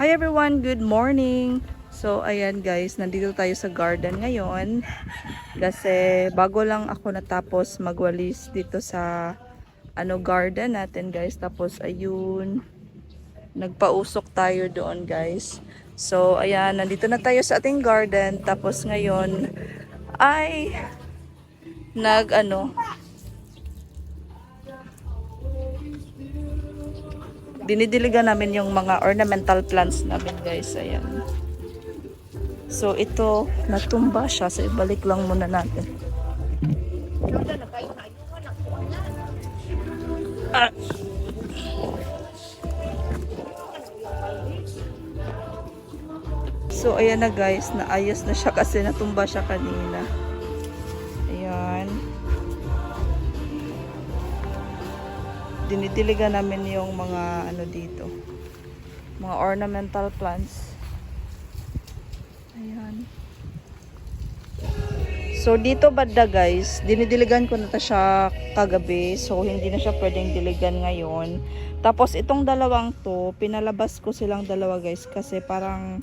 Hi everyone, good morning. So ayan guys, nandito tayo sa garden ngayon. Kasi bago lang ako natapos magwalis dito sa ano garden natin guys. Tapos ayun, nagpausok tayo doon guys. So ayan, nandito na tayo sa ating garden. Tapos ngayon ay nag ano, dinidiligan namin yung mga ornamental plants namin guys. Ayan. So ito, natumba siya. So ibalik lang muna natin. Ah. So ayan na guys, naayos na siya kasi natumba siya kanina. Dinidiligan namin yung mga ano dito. Mga ornamental plants. Ayan. So dito banda guys dinidiligan ko na ta siya kagabi. So hindi na siya pwedeng diligan ngayon. Tapos itong dalawang to pinalabas ko silang dalawa guys kasi parang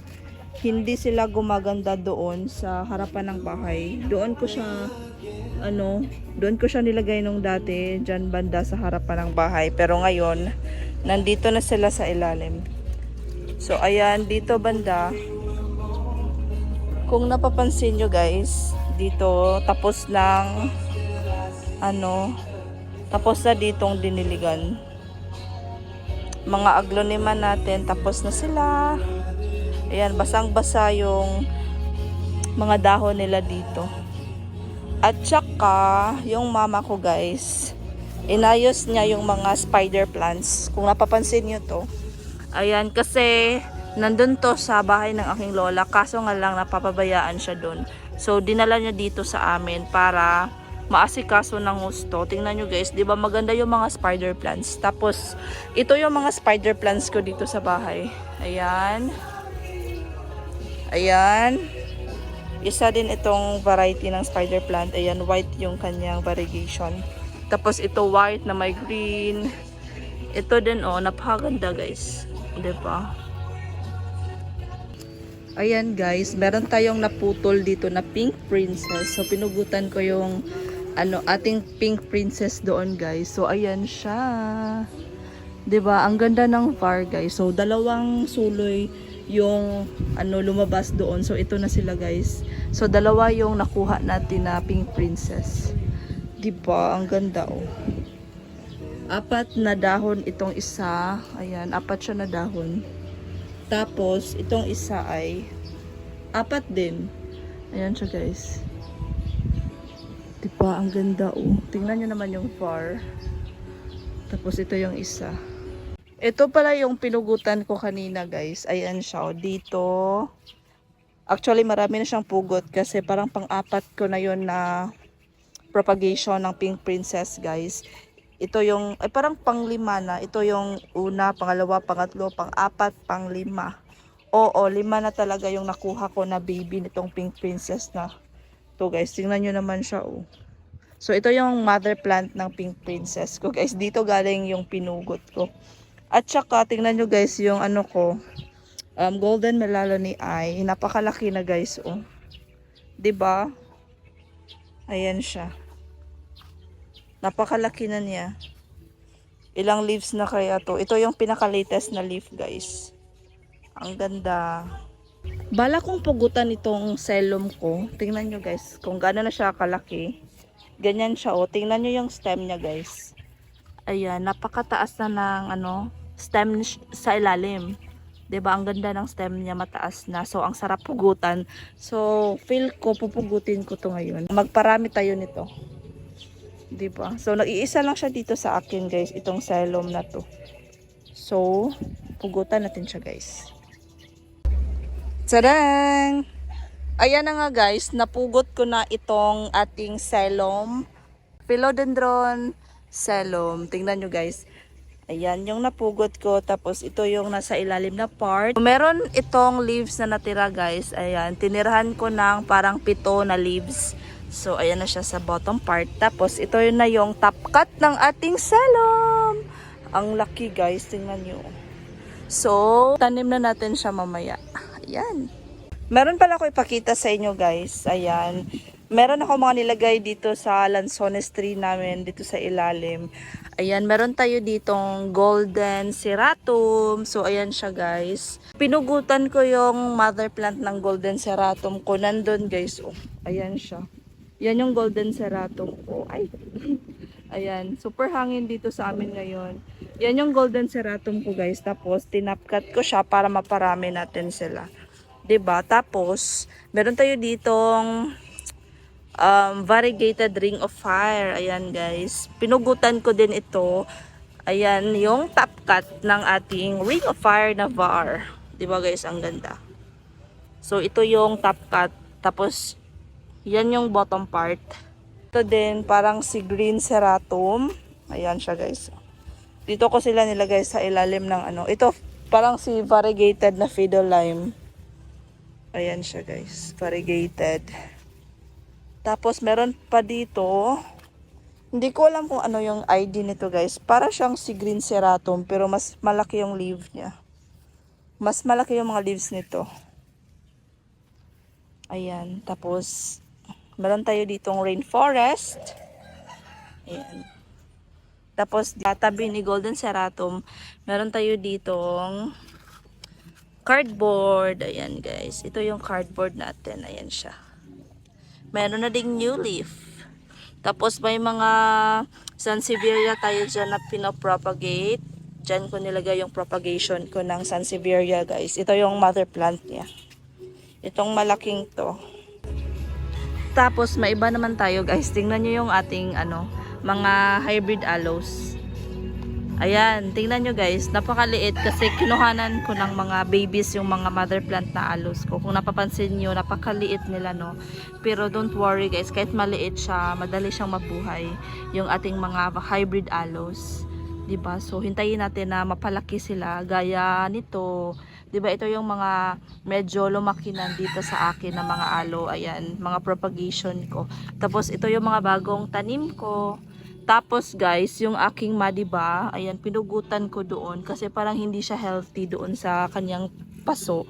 hindi sila gumaganda doon sa harapan ng bahay doon ko siya ano, doon ko siya nilagay nung dati, dyan banda sa harapan ng bahay. Pero ngayon, nandito na sila sa ilalim. So, ayan, dito banda, kung napapansin nyo guys, dito, tapos ng, ano, tapos na ditong diniligan. Mga aglonema natin, tapos na sila. Ayan, basang-basa yung mga dahon nila dito. At saka, yung mama ko guys, inayos niya yung mga spider plants. Kung napapansin niyo to. Ayan, kasi nandun to sa bahay ng aking lola. Kaso nga lang napapabayaan siya dun. So, dinala niya dito sa amin para maasikaso ng gusto. Tingnan nyo guys, di ba maganda yung mga spider plants. Tapos, ito yung mga spider plants ko dito sa bahay. Ayan. Ayan. Isa din itong variety ng spider plant. Ayan, white yung kanyang variegation. Tapos ito white na may green. Ito din oh, napakaganda guys. 'Di ba? Ayan guys, meron tayong naputol dito na pink princess. So pinugutan ko yung ano ating pink princess doon guys. So ayan siya. 'Di ba? Ang ganda ng var guys. So dalawang suloy yung ano lumabas doon. So ito na sila guys. So dalawa yung nakuha natin na pink princess. 'Di ba? Ang ganda oh. Apat na dahon itong isa. Ayan, apat siya na dahon. Tapos itong isa ay apat din. Ayan siya guys. 'Di ba? Ang ganda oh. Tingnan niyo naman yung far. Tapos ito yung isa. Ito pala yung pinugutan ko kanina guys. Ayan siya. oh. Dito. Actually marami na siyang pugot kasi parang pang-apat ko na yon na propagation ng Pink Princess guys. Ito yung, ay parang panglima na. Ito yung una, pangalawa, pangatlo, pang-apat, panglima. Oo, lima na talaga yung nakuha ko na baby nitong Pink Princess na. To guys, tingnan nyo naman siya oh. So ito yung mother plant ng Pink Princess ko guys. Dito galing yung pinugot ko. At saka, tingnan nyo guys, yung ano ko, um, golden melaloni ay napakalaki na guys, oh. ba? Ayan siya. Napakalaki na niya. Ilang leaves na kaya to? Ito yung pinaka-latest na leaf, guys. Ang ganda. Bala kong pugutan itong selum ko. Tingnan nyo guys, kung gaano na siya kalaki. Ganyan siya, oh. Tingnan nyo yung stem niya, guys. Ayan, napakataas na ng ano, stem sa ilalim. 'Di ba Ang ganda ng stem niya, mataas na. So, ang sarap pugutan. So, feel ko, pupugutin ko to ngayon. Magparami tayo nito. 'Di ba So, nag-iisa lang siya dito sa akin, guys. Itong xylem na to. So, pugutan natin siya, guys. Tadang! Ayan na nga, guys. Napugot ko na itong ating xylem. Philodendron xylem. Tingnan nyo, guys. Ayan, yung napugot ko. Tapos, ito yung nasa ilalim na part. Meron itong leaves na natira, guys. Ayan, tinirahan ko ng parang pito na leaves. So, ayan na siya sa bottom part. Tapos, ito yun na yung top cut ng ating salom. Ang laki, guys. Tingnan nyo. So, tanim na natin siya mamaya. Ayan. Meron pala ako ipakita sa inyo guys. Ayan. Meron ako mga nilagay dito sa lansones tree namin dito sa ilalim. Ayan, meron tayo ditong golden seratum. So, ayan siya guys. Pinugutan ko yung mother plant ng golden seratum ko. Nandun guys. Oh, ayan siya. Yan yung golden seratum ko. Ay. ayan. Super hangin dito sa amin ngayon. Yan yung golden seratum ko guys. Tapos, tinapkat ko siya para maparami natin sila. ba? Tapos, meron tayo ditong um, variegated ring of fire. Ayan guys. Pinugutan ko din ito. Ayan, yung top cut ng ating ring of fire na var. 'Di ba guys? Ang ganda. So, ito yung top cut. Tapos, yan yung bottom part. Ito din, parang si green seratum. Ayan siya guys. Dito ko sila nilagay sa ilalim ng ano. Ito, parang si variegated na fiddle lime. Ayan siya guys, variegated. Tapos meron pa dito, hindi ko alam kung ano yung ID nito guys. Para siyang si green seratum pero mas malaki yung leaf niya. Mas malaki yung mga leaves nito. Ayan, tapos meron tayo ditong rainforest. Ayan. Tapos tabi ni golden seratum, meron tayo ditong cardboard. Ayan guys. Ito yung cardboard natin. Ayan siya. Meron na ding new leaf. Tapos may mga Sansevieria tayo dyan na pinopropagate. Dyan ko nilagay yung propagation ko ng Sansevieria guys. Ito yung mother plant niya. Itong malaking to. Tapos may iba naman tayo guys. Tingnan nyo yung ating ano, mga hybrid aloes. Ayan, tingnan nyo guys, napakaliit kasi kinuhanan ko ng mga babies yung mga mother plant na aloes ko. Kung napapansin nyo, napakaliit nila no. Pero don't worry guys, kahit maliit siya, madali siyang mabuhay yung ating mga hybrid aloes. 'Di ba So, hintayin natin na mapalaki sila gaya nito. 'Di ba Ito yung mga medyo lumaki na dito sa akin na mga aloe. Ayan, mga propagation ko. Tapos, ito yung mga bagong tanim ko. Tapos guys, yung aking madiba, ayan, pinugutan ko doon kasi parang hindi siya healthy doon sa kanyang paso.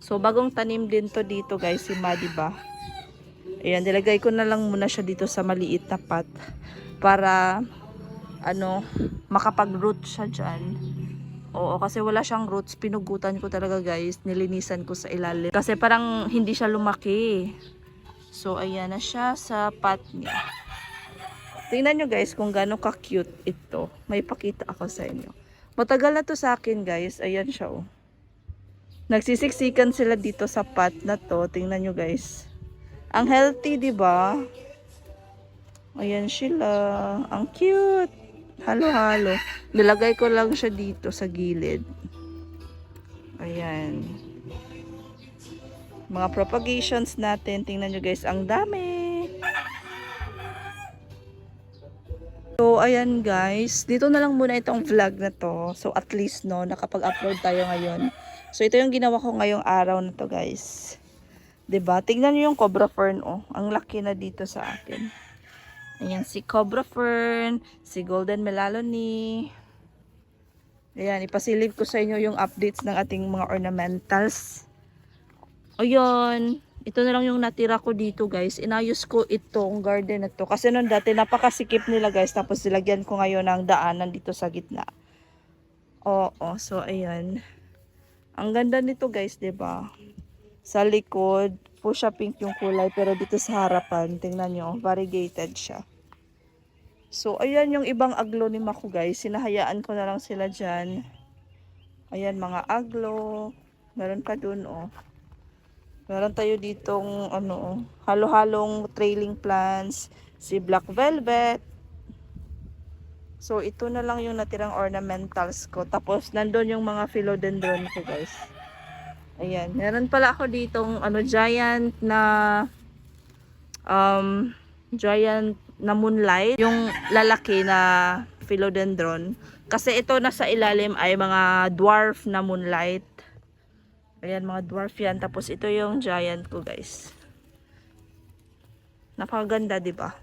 So, bagong tanim din to dito guys, si madiba. Ayan, nilagay ko na lang muna siya dito sa maliit na pot para ano, makapag-root siya dyan. Oo, kasi wala siyang roots. Pinugutan ko talaga guys. Nilinisan ko sa ilalim. Kasi parang hindi siya lumaki. So, ayan na siya sa pot niya. Tingnan nyo guys kung gaano ka-cute ito. May pakita ako sa inyo. Matagal na to sa akin guys. Ayan siya oh. Nagsisiksikan sila dito sa pot na to. Tingnan nyo guys. Ang healthy, ba? Ayan sila. Ang cute. Halo-halo. Nilagay ko lang siya dito sa gilid. Ayan. Mga propagations natin. Tingnan nyo guys. Ang dami. So, ayan guys. Dito na lang muna itong vlog na to. So, at least, no, nakapag-upload tayo ngayon. So, ito yung ginawa ko ngayong araw na to, guys. ba Tingnan nyo yung cobra fern, oh. Ang laki na dito sa akin. Ayan, si cobra fern, si golden melalony. Ayan, ipasilip ko sa inyo yung updates ng ating mga ornamentals. Ayun. Ito na lang yung natira ko dito guys. Inayos ko itong garden na to. Kasi noon dati napakasikip nila guys. Tapos nilagyan ko ngayon ng daanan dito sa gitna. Oo. So ayan. Ang ganda nito guys. ba Sa likod. Fuchsia pink yung kulay. Pero dito sa harapan. Tingnan nyo. Variegated siya. So ayan yung ibang aglonema ko guys. Sinahayaan ko na lang sila dyan. Ayan mga aglo. Meron pa dun oh. Meron tayo ditong ano, halo-halong trailing plants, si black velvet. So ito na lang yung natirang ornamentals ko. Tapos nandun yung mga philodendron ko, guys. Ayan, meron pala ako ditong ano giant na um giant na moonlight, yung lalaki na philodendron. Kasi ito nasa ilalim ay mga dwarf na moonlight. Ayan, mga dwarf yan. Tapos ito yung giant ko, guys. Napakaganda, di ba?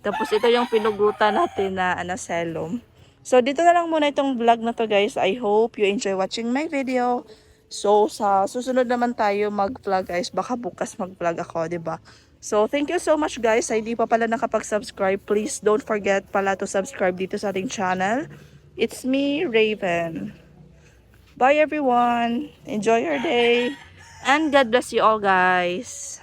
Tapos ito yung pinugutan natin na anaselum. So, dito na lang muna itong vlog na to guys. I hope you enjoy watching my video. So, sa susunod naman tayo mag-vlog guys. Baka bukas mag-vlog ako, 'di ba? So, thank you so much guys. Sa hindi pa pala nakapag-subscribe, please don't forget pala to subscribe dito sa ating channel. It's me, Raven. Bye everyone. Enjoy your day. And God bless you all guys.